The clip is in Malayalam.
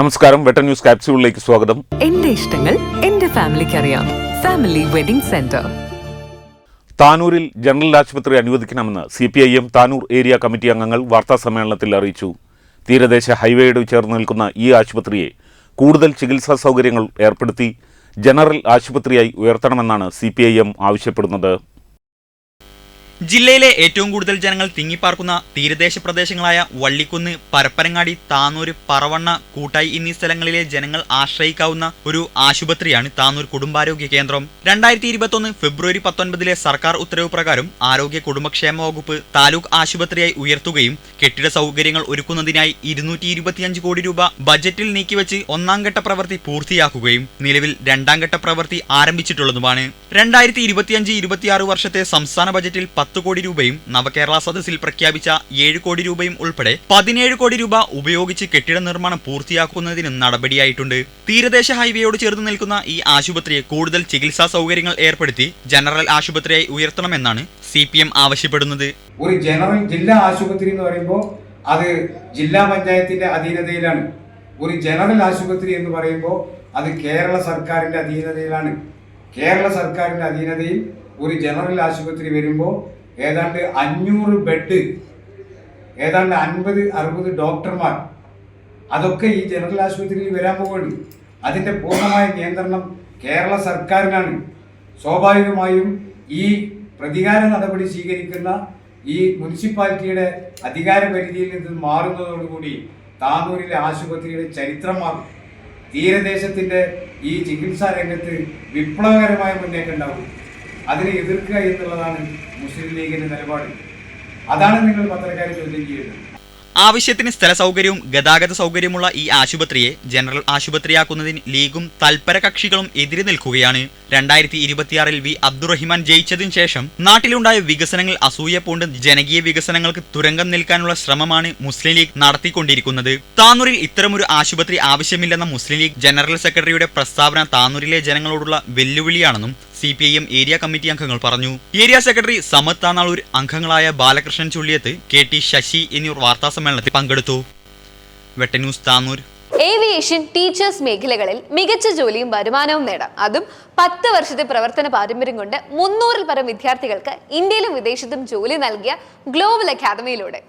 നമസ്കാരം. വെട്ടർ ന്യൂസ് കാപ്സ്യൂളിലേക്ക് സ്വാഗതം. എന്റെ ഇഷ്ടങ്ങൾ എന്റെ ഫാമിലിക്ക് അറിയാം. Family wedding centre. താനൂരിൽ ജനറൽ ആശുപത്രി അനുവദിക്കണമെന്ന് C P I M Tanur area committee അംഗങ്ങൾ വാർത്താ സമ്മേളനത്തിൽ അറിയിച്ചു. തീരദേശ ഹൈവേയോട് ചേർന്ന് നിൽക്കുന്ന ഈ ആശുപത്രിയെ കൂടുതൽ ചികിത്സാ സൗകര്യങ്ങൾ ഏർപ്പെടുത്തി ജനറൽ ആശുപത്രിയായി ഉയർത്തണമെന്നാണ് സി പി ഐ എം ആവശ്യപ്പെടുന്നത്. ജില്ലയിലെ ഏറ്റവും കൂടുതൽ ജനങ്ങൾ തിങ്ങിപ്പാർക്കുന്ന തീരദേശ പ്രദേശങ്ങളായ വള്ളിക്കുന്ന് പരപ്പരങ്ങാടി താനൂര് പറവണ്ണ കൂട്ടായി എന്നീ സ്ഥലങ്ങളിലെ ജനങ്ങൾ ആശ്രയിക്കാവുന്ന ഒരു ആശുപത്രിയാണ് താനൂർ കുടുംബാരോഗ്യ കേന്ദ്രം. രണ്ടായിരത്തി ഇരുപത്തൊന്ന് ഫെബ്രുവരി പത്തൊൻപതിലെ സർക്കാർ ഉത്തരവ് പ്രകാരം ആരോഗ്യ കുടുംബക്ഷേമ വകുപ്പ് താലൂക്ക് ആശുപത്രിയായി ഉയർത്തുകയും കെട്ടിട സൗകര്യങ്ങൾ ഒരുക്കുന്നതിനായി ഇരുന്നൂറ്റി കോടി രൂപ ബജറ്റിൽ നീക്കിവെച്ച് ഒന്നാം ഘട്ട പ്രവൃത്തി പൂർത്തിയാക്കുകയും നിലവിൽ രണ്ടാം ഘട്ട പ്രവൃത്തി ആരംഭിച്ചിട്ടുള്ളതുമാണ്. രണ്ടായിരത്തി ഇരുപത്തിയഞ്ച് ഇരുപത്തിയാറ് വർഷത്തെ സംസ്ഥാന ബജറ്റിൽ പത്ത് കോടി രൂപയും നവകേരള സദസ്സിൽ പ്രഖ്യാപിച്ച ഏഴ് കോടി രൂപയും ഉൾപ്പെടെ പതിനേഴ് കോടി രൂപ ഉപയോഗിച്ച് കെട്ടിട നിർമ്മാണം പൂർത്തിയാക്കുന്നതിനും നടപടിയായിട്ടുണ്ട്. തീരദേശ ഹൈവേയോട് ചേർന്ന് നിൽക്കുന്ന ഈ ആശുപത്രിയെ കൂടുതൽ ചികിത്സാ സൗകര്യങ്ങൾ ഏർപ്പെടുത്തി ജനറൽ ആശുപത്രിയായി ഉയർത്തണമെന്നാണ് സി പി എം ആവശ്യപ്പെടുന്നത്. ഒരു ജനറൽ ജില്ലാ ആശുപത്രി എന്ന് പറയുമ്പോൾ അത് ജില്ലാ പഞ്ചായത്തിന്റെ അധീനതയിലാണ്. ഒരു ജനറൽ ആശുപത്രി എന്ന് പറയുമ്പോൾ അത് കേരള സർക്കാരിന്റെ അധീനതയിലാണ്. കേരള സർക്കാരിന്റെ അധീനതയിൽ ഒരു ജനറൽ ആശുപത്രി വരുമ്പോൾ ഏതാണ്ട് അഞ്ഞൂറ് ബെഡ് ഏതാണ്ട് അൻപത് അറുപത് ഡോക്ടർമാർ അതൊക്കെ ഈ ജനറൽ ആശുപത്രിയിൽ വരാൻ പോകുന്നുണ്ട് അതിന്റെ പൂർണമായ നിയന്ത്രണം കേരള സർക്കാരിനാണ്. സ്വാഭാവികമായും ഈ പ്രതികാര നടപടി സ്വീകരിക്കുന്ന ഈ മുനിസിപ്പാലിറ്റിയുടെ അധികാര പരിധിയിൽ നിന്ന് മാറുന്നതോടുകൂടി താനൂരിലെ ആശുപത്രിയുടെ ചരിത്രം മാറും തീരദേശത്തിന്റെ ഈ ചികിത്സാ രംഗത്ത് വിപ്ലവകരമായ മുന്നേറ്റം ഉണ്ടാവും അതിനെ എതിർക്കുക എന്നുള്ളതാണ് മുസ്ലിം ലീഗിന്റെ നിലപാട്. അതാണ് നിങ്ങൾ പത്രക്കാരെ ചോദ്യം ചെയ്യുന്നത്. ആവശ്യത്തിന് സ്ഥല സൗകര്യവും ഗതാഗത സൗകര്യമുള്ള ഈ ആശുപത്രിയെ ജനറൽ ആശുപത്രിയാക്കുന്നതിന് ലീഗും തൽപര കക്ഷികളും എതിരെ നിൽക്കുകയാണ്. രണ്ടായിരത്തി ഇരുപത്തിയാറിൽ വി അബ്ദുറഹിമാൻ ജയിച്ചതിനു ശേഷം നാട്ടിലുണ്ടായ വികസനങ്ങൾ അസൂയ പൂണ്ട് ജനകീയ വികസനങ്ങൾക്ക് തുരങ്കം നിൽക്കാനുള്ള ശ്രമമാണ് മുസ്ലിം ലീഗ് നടത്തിക്കൊണ്ടിരിക്കുന്നത്. താനൂരിൽ ഇത്തരമൊരു ആശുപത്രി ആവശ്യമില്ലെന്ന മുസ്ലിം ലീഗ് ജനറൽ സെക്രട്ടറിയുടെ പ്രസ്താവന താനൂരിലെ ജനങ്ങളോടുള്ള വെല്ലുവിളിയാണെന്നും C P I M area committee അംഗങ്ങൾ പറഞ്ഞു. ഏരിയ സെക്രട്ടറി സമത് താനാളൂർ അംഗങ്ങളായ ബാലകൃഷ്ണൻ ചുള്ളിയത്ത് കെ ടി ശശി എന്നിവർ വാർത്താ സമ്മേളനത്തിൽ പങ്കെടുത്തു. വെട്ടന്യൂസ് താനൂർ. ഏവിയേഷൻ ടീച്ചേഴ്സ് മേഖലകളിൽ മികച്ച ജോലിയും വരുമാനവും നേടാം. അതും പത്ത് വർഷത്തെ പ്രവർത്തന പാരമ്പര്യം കൊണ്ട് മുന്നൂറിൽ പരം വിദ്യാർത്ഥികൾക്ക് ഇന്ത്യയിലും വിദേശത്തും ജോലി നൽകിയ ഗ്ലോബൽ അക്കാദമിയിലൂടെ.